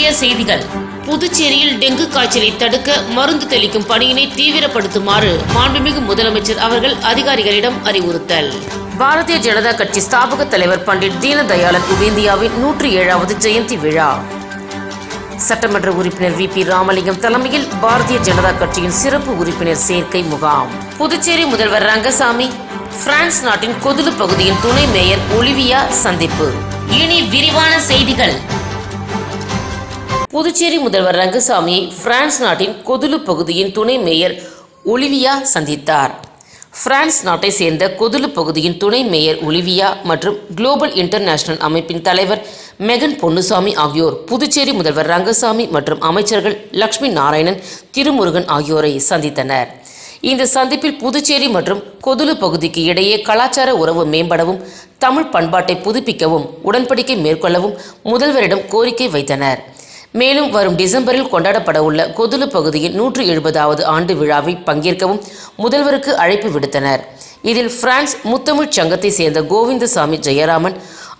முக்கிய செய்திகள். புதுச்சேரியில் டெங்கு காய்ச்சலை தடுக்க மருந்து தெளிக்கும் பணியினை தீவிரப்படுத்துமாறு மாண்புமிகு முதலமைச்சர் அவர்கள் அதிகாரிகளிடம் அறிவுறுத்தல். பாரதிய ஜனதா கட்சி ஸ்தாபக தலைவர் பண்டிட் தீனதயாளன் உபேந்தியாவின் நூற்றி ஏழாவது ஜெயந்தி விழா. சட்டமன்ற உறுப்பினர் வி பி ராமலிங்கம் தலைமையில் பாரதிய ஜனதா கட்சியின் சிறப்பு உறுப்பினர் சேர்க்கை முகாம். புதுச்சேரி முதல்வர் ரங்கசாமி பிரான்ஸ் நாட்டின் கொதுலு பகுதியின் துணை மேயர் ஒலிவியா சந்திப்பு. இனி விரிவான செய்திகள். புதுச்சேரி முதல்வர் ரங்கசாமியை பிரான்ஸ் நாட்டின் கொதுலு பகுதியின் துணை மேயர் ஒலிவியா சந்தித்தார். பிரான்ஸ் நாட்டை சேர்ந்த கொதுலு பகுதியின் துணை மேயர் ஒலிவியா மற்றும் குளோபல் இன்டர்நேஷனல் அமைப்பின் தலைவர் மெகன் பொன்னுசாமி ஆகியோர் புதுச்சேரி முதல்வர் ரங்கசாமி மற்றும் அமைச்சர்கள் லக்ஷ்மி நாராயணன் திருமுருகன் ஆகியோரை சந்தித்தனர். இந்த சந்திப்பில் புதுச்சேரி மற்றும் கொதுலு பகுதிக்கு இடையே கலாச்சார உறவு மேம்படவும் தமிழ் பண்பாட்டை புதுப்பிக்கவும் உடன்படிக்கை மேற்கொள்ளவும் முதல்வரிடம் கோரிக்கை வைத்தனர். மேலும் வரும் டிசம்பரில் கொண்டாடப்பட உள்ள கொதுலு பகுதியின் நூற்று எழுபதாவது ஆண்டு விழாவில் பங்கேற்கவும் முதல்வருக்கு அழைப்பு விடுத்தனர். இதில் பிரான்ஸ் முத்தமிழ் சங்கத்தைச் சேர்ந்த கோவிந்தசாமி ஜெயராமன்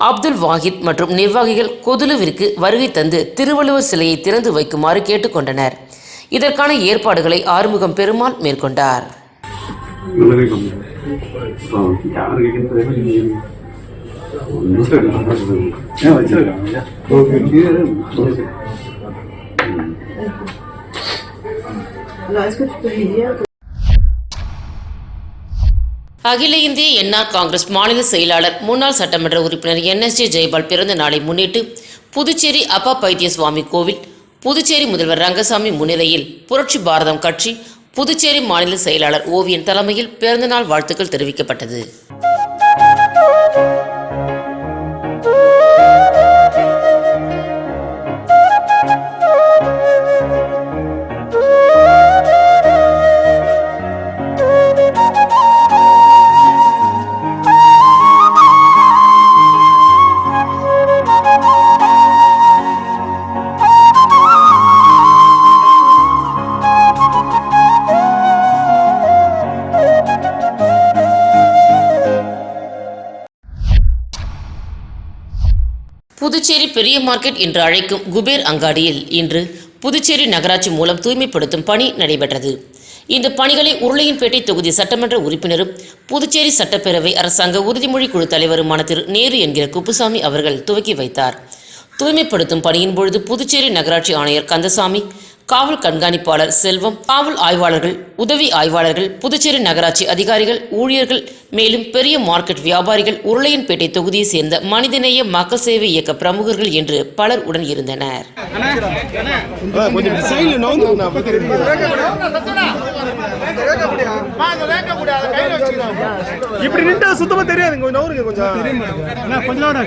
அப்துல் வாஹித் மற்றும் நிர்வாகிகள் கொதுலுவிற்கு வருகை தந்து திருவள்ளுவர் சிலையை திறந்து வைக்குமாறு கேட்டுக்கொண்டனர். இதற்கான ஏற்பாடுகளை ஆறுமுகம் பெருமாள் மேற்கொண்டார். ஒன்று அகில இந்திய என்ஆர் காங்கிரஸ் மாநில செயலாளர் முன்னாள் சட்டமன்ற உறுப்பினர் என்எஸ்ஜே ஜெயபால் பிறந்த நாளை முன்னிட்டு புதுச்சேரி அப்பா பைத்திய சுவாமி கோவில் புதுச்சேரி முதல்வர் ரங்கசாமி முன்னிலையில் புரட்சி பாரதம் கட்சி புதுச்சேரி மாநில செயலாளர் ஓவியன் தலைமையில் பிறந்தநாள் வாழ்த்துக்கள் தெரிவிக்கப்பட்டது. பெரிய மார்க்கெட் என்று அழைக்கும் குபேர் அங்காடியில் இன்று புதுச்சேரி நகராட்சி மூலம் தூய்மைப்படுத்தும் பணி நடைபெற்றது. இந்த பணிகளை உருளையன்பேட்டை தொகுதி சட்டமன்ற உறுப்பினரும் புதுச்சேரி சட்டப்பேரவை அரசாங்க உறுதிமொழி குழு தலைவருமான திரு நேரு என்கிற குப்புசாமி அவர்கள் துவக்கி வைத்தார். தூய்மைப்படுத்தும் பணியின் பொழுது புதுச்சேரி நகராட்சி ஆணையர் கந்தசாமி காவல் கண்காணிப்பாளர் செல்வம் காவல் ஆய்வாளர்கள் உதவி ஆய்வாளர்கள் புதுச்சேரி நகராட்சி அதிகாரிகள் ஊழியர்கள் மேலும் பெரிய மார்க்கெட் வியாபாரிகள் உருளையன்பேட்டை தொகுதியை சேர்ந்த மனிதநேய மக்கள் சேவை இயக்க பிரமுகர்கள் என்று பலர் உடன் இருந்தனர். இப்படி நின்றா சுத்தமா தெரியாது கொஞ்சம். கொஞ்சம்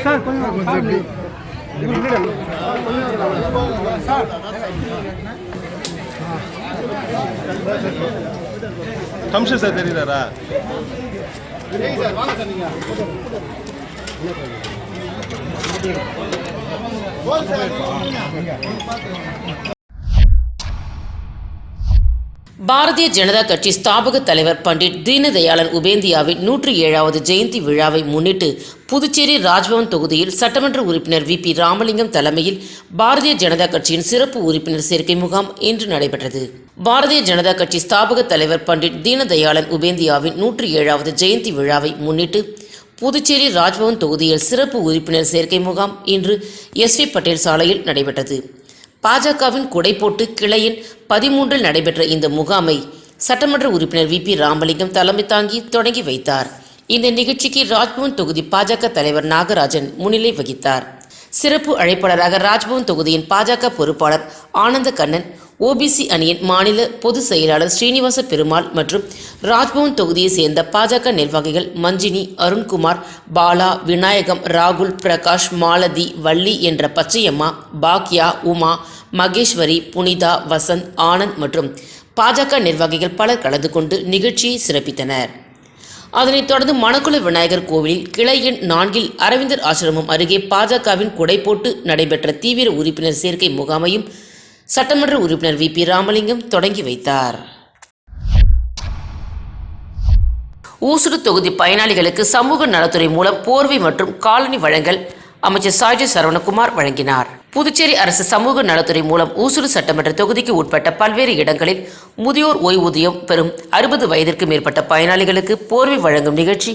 கொஞ்சம் சார் கொஞ்சம் கம்ஷன் சார் பாரதிய ஜனதா கட்சி ஸ்தாபக தலைவர் பண்டிட் தீனதயாளன் உபேந்தியாவின் நூற்றி ஏழாவது ஜெயந்தி விழாவை முன்னிட்டு புதுச்சேரி ராஜ்பவன் தொகுதியில் சட்டமன்ற உறுப்பினர் வி பி ராமலிங்கம் தலைமையில் பாரதிய ஜனதா கட்சியின் சிறப்பு உறுப்பினர் சேர்க்கை முகாம் இன்று நடைபெற்றது. பாரதிய ஜனதா கட்சி ஸ்தாபக தலைவர் பண்டிட் தீனதயாளன் உபேந்தியாவின் நூற்றி ஏழாவது ஜெயந்தி விழாவை முன்னிட்டு புதுச்சேரி ராஜ்பவன் தொகுதியில் சிறப்பு உறுப்பினர் சேர்க்கை முகாம் இன்று எஸ் வி பட்டேல் சாலையில் நடைபெற்றது. பாஜகவின் குடை போட்டு கிளையின் பதிமூன்றில் நடைபெற்ற இந்த முகாமை சட்டமன்ற உறுப்பினர் வி. பி. ராமலிங்கம் தலைமை தாங்கி தொடங்கி வைத்தார். இந்த நிகழ்ச்சிக்கு ராஜ்பவன் தொகுதி பாஜக தலைவர் நாகராஜன் முன்னிலை வகித்தார். சிறப்பு அழைப்பாளராக ராஜ்பவன் தொகுதியின் பாஜக பொறுப்பாளர் ஆனந்த கண்ணன் ஓபிசி அணியின் மாநில பொதுச் செயலாளர் ஸ்ரீனிவாச பெருமாள் மற்றும் ராஜ்பவன் தொகுதியை சேர்ந்த பாஜக நிர்வாகிகள் மஞ்சினி அருண்குமார் பாலா விநாயகம் ராகுல் பிரகாஷ் மாலதி வள்ளி என்ற பச்சையம்மா பாக்யா உமா மகேஸ்வரி புனிதா வசந்த் ஆனந்த் மற்றும் பாஜக நிர்வாகிகள் பலர் கலந்து கொண்டு நிகழ்ச்சியை சிறப்பித்தனர். அதனைத் தொடர்ந்து மணக்குள விநாயகர் கோவிலில் கிளை எண் நான்கில் அரவிந்தர் ஆசிரமம் அருகே பாஜகவின் குடை போட்டு நடைபெற்ற தீவிர உறுப்பினர் சேர்க்கை முகாமையும் சட்டமன்ற உறுப்பினர் வி. பி. ராமலிங்கம் தொடங்கி வைத்தார். ஊசுடு தொகுதி பயனாளிகளுக்கு சமூக நலத்துறை மூலம் போர்வை மற்றும் காலனி வழங்கல் அமைச்சர் சாஜி சரவணகுமார் வழங்கினார். புதுச்சேரி அரசு சமூக நலத்துறை மூலம் ஊசுடு சட்டமன்ற தொகுதிக்கு உட்பட்ட பல்வேறு இடங்களில் முதியோர் ஓய்வூதியம் பெறும் அறுபது வயதிற்கு மேற்பட்ட பயனாளிகளுக்கு போர்வை வழங்கும் நிகழ்ச்சி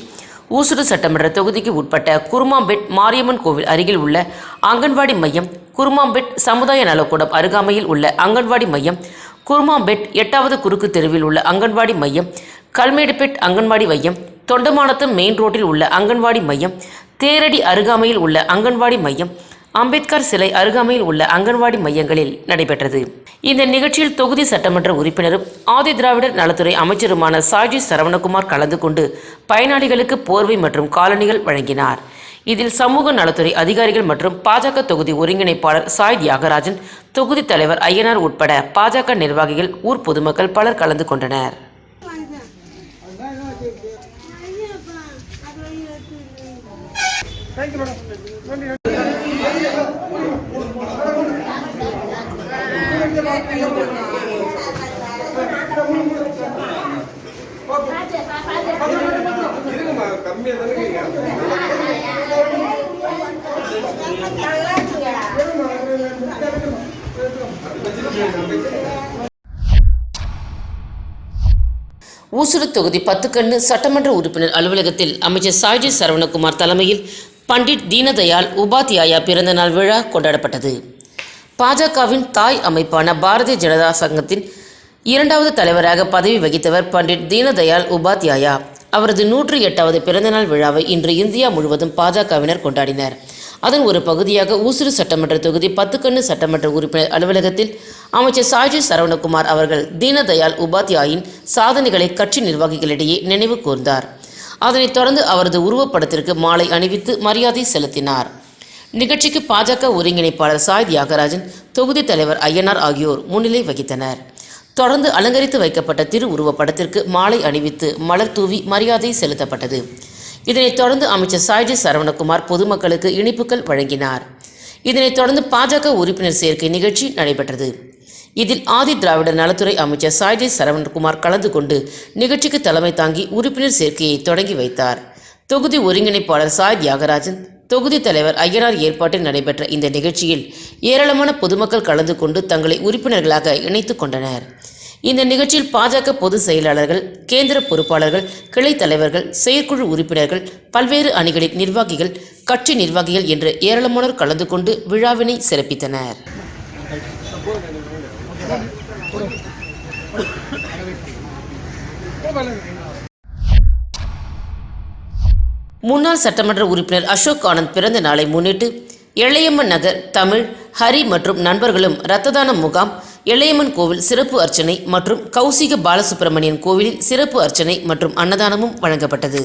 ஊசுடு சட்டமன்ற தொகுதிக்கு உட்பட்ட குருமாம்பெட் மாரியம்மன் கோவில் அருகில் உள்ள அங்கன்வாடி மையம் குருமாம்பெட் சமுதாய நலக்கூடம் அருகாமையில் உள்ள அங்கன்வாடி மையம் குருமாம்பெட் எட்டாவது குறுக்கு தெருவில் உள்ள அங்கன்வாடி மையம் கல்மேடுபெட் அங்கன்வாடி மையம் தொண்டமானத்தம் மெயின் ரோட்டில் உள்ள அங்கன்வாடி மையம் தேரடி அருகாமையில் உள்ள அங்கன்வாடி மையம் அம்பேத்கர் சிலை அருகாமையில் உள்ள அங்கன்வாடி மையங்களில் நடைபெற்றது. இந்த நிகழ்ச்சியில் தொகுதி சட்டமன்ற உறுப்பினரும் ஆதி திராவிடர் நலத்துறை அமைச்சருமான சாஜி சரவணகுமார் கலந்து கொண்டு பயனாளிகளுக்கு போர்வை மற்றும் காலணிகள் வழங்கினார். இதில் சமூக நலத்துறை அதிகாரிகள் மற்றும் பாஜக தொகுதி ஒருங்கிணைப்பாளர் சாய் தியாகராஜன் தொகுதி தலைவர் ஐயனார் உட்பட பாஜக நிர்வாகிகள் ஊர் பொதுமக்கள் பலர் கலந்து கொண்டனர். Thank you, madam. ஊசுடு தொகுதி பத்துக்கண்ணு சட்டமன்ற உறுப்பினர் அலுவலகத்தில் அமைச்சர் சாய்ஜி சரவணகுமார் தலைமையில் பண்டிட் தீனதயாள் உபாத்யாயா பிறந்தநாள் விழா கொண்டாடப்பட்டது. பாஜகவின் தாய் அமைப்பான பாரதிய ஜனதா சங்கத்தின் இரண்டாவது தலைவராக பதவி வகித்தவர் பண்டிட் தீனதயாள் உபாத்யாயா. அவரது நூற்றி எட்டாவது பிறந்தநாள் விழாவை இன்று இந்தியா முழுவதும் பாஜகவினர் கொண்டாடினர். அதன் ஒரு பகுதியாக ஊசுறு சட்டமன்ற தொகுதி பத்துக்கண்ணு சட்டமன்ற உறுப்பினர் அலுவலகத்தில் அமைச்சர் சாய்ஜி சரவணகுமார் அவர்கள் தீனதயாள் உபாத்யாயின் சாதனைகளை கட்சி நிர்வாகிகளிடையே நினைவு கூர்ந்தார். அதனைத் தொடர்ந்து அவரது உருவப்படத்திற்கு மாலை அணிவித்து மரியாதை செலுத்தினார். நிகழ்ச்சிக்கு பாஜக ஒருங்கிணைப்பாளர் சாய் தியாகராஜன் தொகுதி தலைவர் ஐயனார் ஆகியோர் முன்னிலை வகித்தனர். தொடர்ந்து அலங்கரித்து வைக்கப்பட்ட திரு உருவப்படத்திற்கு மாலை அணிவித்து மலர் தூவி மரியாதை செலுத்தப்பட்டது. இதனைத் தொடர்ந்து அமைச்சர் சாய்ஜி சரவணகுமார் பொதுமக்களுக்கு இனிப்புகள் வழங்கினார். இதனைத் தொடர்ந்து பாஜக உறுப்பினர் சேர்க்கை நிகழ்ச்சி நடைபெற்றது. இதில் ஆதி திராவிடர் நலத்துறை அமைச்சர் சாய்ஜி சரவணகுமார் கலந்து கொண்டு நிகழ்ச்சிக்கு தலைமை தாங்கி உறுப்பினர் சேர்க்கையை தொடங்கி வைத்தார். தொகுதி ஒருங்கிணைப்பாளர் சாய் தியாகராஜன் தொகுதி தலைவர் ஐயனார் ஏற்பாட்டில் நடைபெற்ற இந்த நிகழ்ச்சியில் ஏராளமான பொதுமக்கள் கலந்து கொண்டு தங்களை உறுப்பினர்களாக இணைத்து கொண்டனர். இந்த நிகழ்ச்சியில் பாஜக பொதுச் செயலாளர்கள் கேந்திர பொறுப்பாளர்கள் கிளை தலைவர்கள் செயற்குழு உறுப்பினர்கள் பல்வேறு அணிகளின் நிர்வாகிகள் கட்சி நிர்வாகிகள் என்று ஏராளமானோர் கலந்து கொண்டு விழாவினை சிறப்பித்தனர். முன்னாள் சட்டமன்ற உறுப்பினர் அசோக் ஆனந்த் பிறந்த நாளை முன்னிட்டு எளையம்மன் நகர் தமிழ் ஹரி மற்றும் நண்பர்களும் இரத்த தான முகாம் எளையம்மன் கோவில் சிறப்பு அர்ச்சனை மற்றும் கௌசிக பாலசுப்பிரமணியன் கோவிலில் சிறப்பு அர்ச்சனை மற்றும் அன்னதானமும் வழங்கப்பட்டது.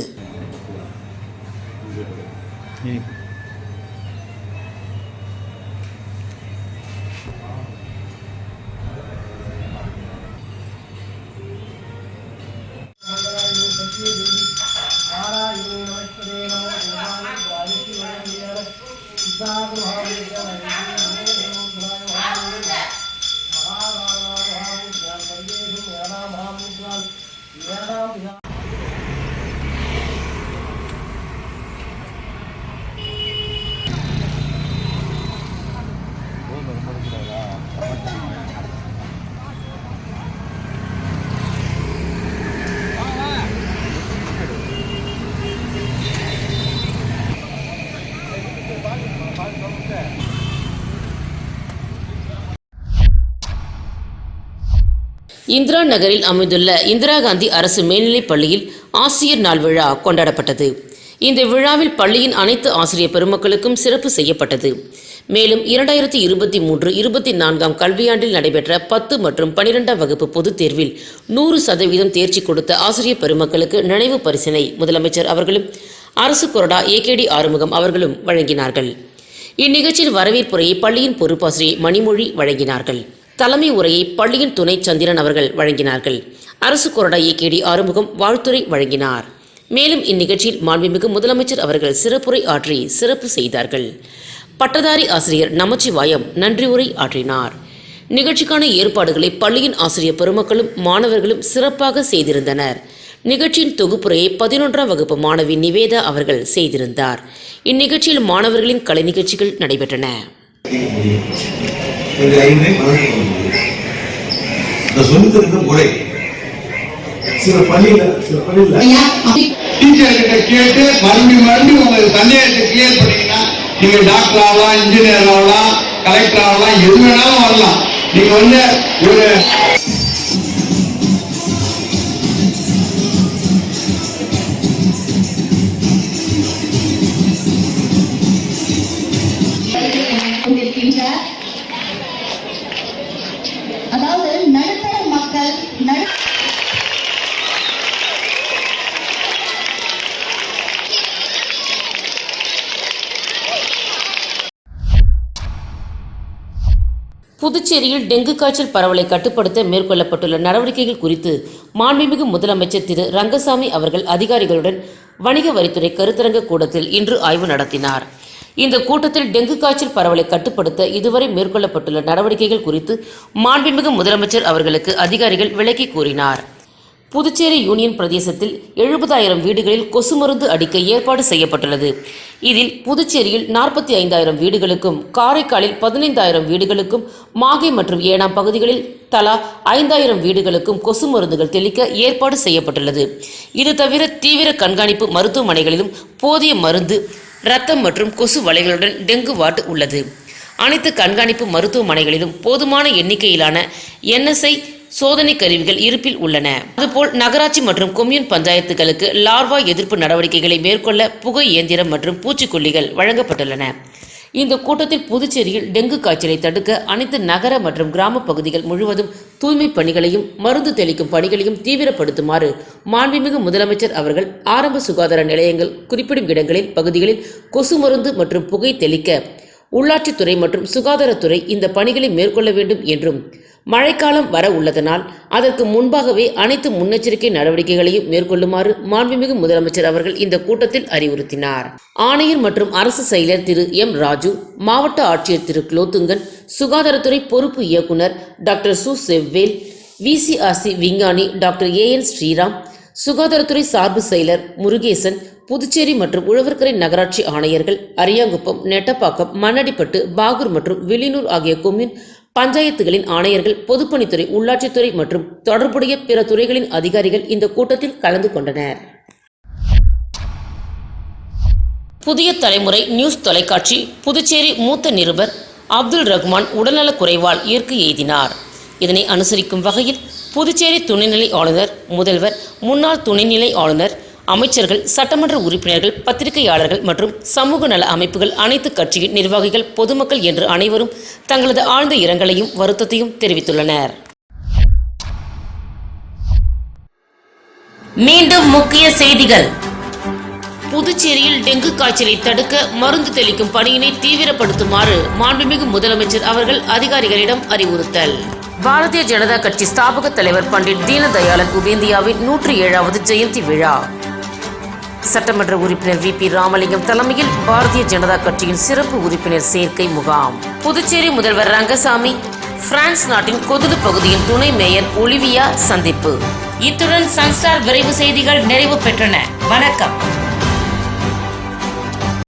महाराज இந்திரா நகரில் அமைந்துள்ள இந்திரா காந்தி அரசு மேல்நிலைப் பள்ளியில் ஆசிரியர் நாள் விழா கொண்டாடப்பட்டது. இந்த விழாவில் பள்ளியின் அனைத்து ஆசிரியர் பெருமக்களுக்கும் சிறப்பு செய்யப்பட்டது. மேலும் இரண்டாயிரத்தி இருபத்தி மூன்று இருபத்தி நான்காம் கல்வியாண்டில் நடைபெற்ற பத்து மற்றும் பனிரெண்டாம் வகுப்பு பொதுத் தேர்வில் நூறு சதவீதம் தேர்ச்சி கொடுத்த ஆசிரியர் பெருமக்களுக்கு நினைவு பரிசினை முதலமைச்சர் அவர்களும் அரசு கொறடா ஏகேடி ஆறுமுகம் அவர்களும் வழங்கினார்கள். இந்நிகழ்ச்சியில் வரவேற்புரையை பள்ளியின் பொறுப்பாசிரியை மணிமொழி வழங்கினார்கள். தலைமை உரையை பள்ளியின் துணை சந்திரன் அவர்கள் வழங்கினார்கள். அரசு கொறடா ஏகேடி ஆறுமுகம் வாழ்த்துறை வழங்கினார். மேலும் இந்நிகழ்ச்சியில் மாண்புமிகு முதலமைச்சர் அவர்கள் சிறப்புரை ஆற்றி சிறப்பு செய்தார்கள். பட்டதாரி ஆசிரியர் நமச்சிவாயம் நன்றி உரை ஆற்றினார். நிகழ்ச்சிக்கான ஏற்பாடுகளை பள்ளியின் ஆசிரியர் பெருமக்களும் மாணவர்களும் சிறப்பாக செய்திருந்தனர். நிகழ்ச்சியின் தொகுப்புரையை பதினொன்றாம் வகுப்பு மாணவி நிவேதா அவர்கள் செய்திருந்தார். இந்நிகழ்ச்சியில் மாணவர்களின் கலை நிகழ்ச்சிகள் நடைபெற்றன. இந்த ஐந்தை மனதில் கொள்ள முடியும் இந்த முறை சில பள்ளியில சில பள்ளியில கேட்டு மறுபடியும் மறுபடியும் உங்க சந்தேகத்தை கிளியர் பண்ணீங்கன்னா நீங்க டாக்டர் ஆகலாம் இன்ஜினியர் ஆகலாம் கலெக்டர் ஆகலாம் எது வேணாலும் வரலாம். நீங்க வந்து ஒரு புதுச்சேரியில் டெங்கு காய்ச்சல் பரவலை கட்டுப்படுத்த மேற்கொள்ளப்பட்டுள்ள நடவடிக்கைகள் குறித்து மாண்புமிகு முதலமைச்சர் திரு ரங்கசாமி அவர்கள் அதிகாரிகளுடன் வணிக வரித்துறை கருத்தரங்க கூடத்தில் இன்று ஆய்வு நடத்தினார். இந்த கூட்டத்தில் டெங்கு காய்ச்சல் பரவலை கட்டுப்படுத்த இதுவரை மேற்கொள்ளப்பட்டுள்ள நடவடிக்கைகள் குறித்து மாண்புமிகு முதலமைச்சர் அவர்களுக்கு அதிகாரிகள் விளக்கி கூறினார். புதுச்சேரி யூனியன் பிரதேசத்தில் எழுபதாயிரம் வீடுகளில் கொசு மருந்து அடிக்க ஏற்பாடு செய்யப்பட்டுள்ளது. இதில் புதுச்சேரியில் நாற்பத்தி ஐந்தாயிரம் வீடுகளுக்கும் காரைக்காலில் பதினைந்தாயிரம் வீடுகளுக்கும் மாகை மற்றும் ஏனாம் பகுதிகளில் தலா ஐந்தாயிரம் வீடுகளுக்கும் கொசு மருந்துகள் தெளிக்க ஏற்பாடு செய்யப்பட்டுள்ளது. இது தவிர தீவிர கண்காணிப்பு மருத்துவமனைகளிலும் போதிய மருந்து ரத்தம் மற்றும் கொசு வலைகளுடன் டெங்கு வார்டு உள்ளது. அனைத்து கண்காணிப்பு மருத்துவமனைகளிலும் போதுமான எண்ணிக்கையிலான என்எஸ்ஐ சோதனை கருவிகள் இருப்பில் உள்ளன. அதுபோல் நகராட்சி மற்றும் கொம்யூன் பஞ்சாயத்துகளுக்கு லார்வா எதிர்ப்பு நடவடிக்கைகளை மேற்கொள்ள புகை இயந்திரம் மற்றும் பூச்சிக்கொல்லிகள் வழங்கப்பட்டுள்ளன. இந்த கூட்டத்தில் புதுச்சேரியில் டெங்கு காய்ச்சலை தடுக்க அனைத்து நகர மற்றும் கிராம பகுதிகள் முழுவதும் தூய்மை பணிகளையும் மருந்து தெளிக்கும் பணிகளையும் தீவிரப்படுத்துமாறு மாண்புமிகு முதலமைச்சர் அவர்கள் ஆரம்ப சுகாதார நிலையங்கள் குறிப்பிடும் இடங்களில் பகுதிகளில் கொசு மருந்து மற்றும் புகை தெளிக்க உள்ளாட்சித்துறை மற்றும் சுகாதாரத்துறை இந்த பணிகளை மேற்கொள்ள வேண்டும் என்றும் மழைக்காலம் வர உள்ளதனால் அதற்கு முன்பாகவே அனைத்து முன்னெச்சரிக்கை நடவடிக்கைகளையும் மேற்கொள்ளுமாறு மாண்புமிகு முதலமைச்சர் அவர்கள் இந்த கூட்டத்தில் அறிவுறுத்தினார். ஆணையர் மற்றும் அரசு செயலர் திரு எம் ராஜு மாவட்ட ஆட்சியர் திரு குலோத்துங்கன் சுகாதாரத்துறை பொறுப்பு இயக்குனர் டாக்டர் சு செவ்வேல் விசிஆர்சி விஞ்ஞானி டாக்டர் ஏ என் ஸ்ரீராம் சுகாதாரத்துறை சார்பு செயலர் முருகேசன் புதுச்சேரி மற்றும் உழவர்கரை நகராட்சி ஆணையர்கள் அரியாங்குப்பம் நெட்டப்பாக்கம் மண்ணடிப்பட்டு பாகூர் மற்றும் வில்லியனூர் ஆகிய கொம்யூன் பஞ்சாயத்துகளின் ஆணையர்கள் பொதுப்பணித்துறை உள்ளாட்சித்துறை மற்றும் தொடர்புடைய பிற துறைகளின் அதிகாரிகள் இந்த கூட்டத்தில் கலந்து கொண்டனர். புதிய தலைமுறை நியூஸ் தொலைக்காட்சி புதுச்சேரி மூத்த நிருபர் அப்துல் ரஹ்மான் உடல்நலக் குறைவால் இயற்கை எய்தினார். இதனை அனுசரிக்கும் வகையில் புதுச்சேரி துணைநிலை ஆளுநர் முதல்வர் முன்னாள் துணைநிலை ஆளுநர் அமைச்சர்கள் சட்டமன்ற உறுப்பினர்கள் பத்திரிகையாளர்கள் மற்றும் சமூக நல அமைப்புகள் அனைத்து கட்சியின் நிர்வாகிகள் பொதுமக்கள் என்று அனைவரும் தங்களது ஆழ்ந்த இரங்கலையும் வருத்தத்தையும் தெரிவித்துள்ளனர். மீண்டும் முக்கிய செய்திகள். புதுச்சேரியில் டெங்கு காய்ச்சலை தடுக்க மருந்து தெளிக்கும் பணியினை தீவிரப்படுத்துமாறு மாண்புமிகு முதலமைச்சர் அவர்கள் அதிகாரிகளிடம் அறிவுறுத்தல். பாரதிய ஜனதா கட்சி ஸ்தாபக தலைவர் பண்டிட் தீனதயாளன் உபேந்தியாவின் நூற்றி ஏழாவது ஜெயந்தி விழா. சட்டமன்ற உறுப்பினர் வி பி ராமலிங்கம் தலைமையில் பாரதிய ஜனதா கட்சியின் சிறப்பு உறுப்பினர் சேர்க்கை முகாம். புதுச்சேரி முதல்வர் ரங்கசாமி பிரான்ஸ் நாட்டின் கொதுலு பகுதியின் துணை மேயர் ஒலிவியா சந்திப்பு. இத்துடன் சன்ஸ்டார் விரைவு செய்திகள் நிறைவு பெற்றன. வணக்கம்.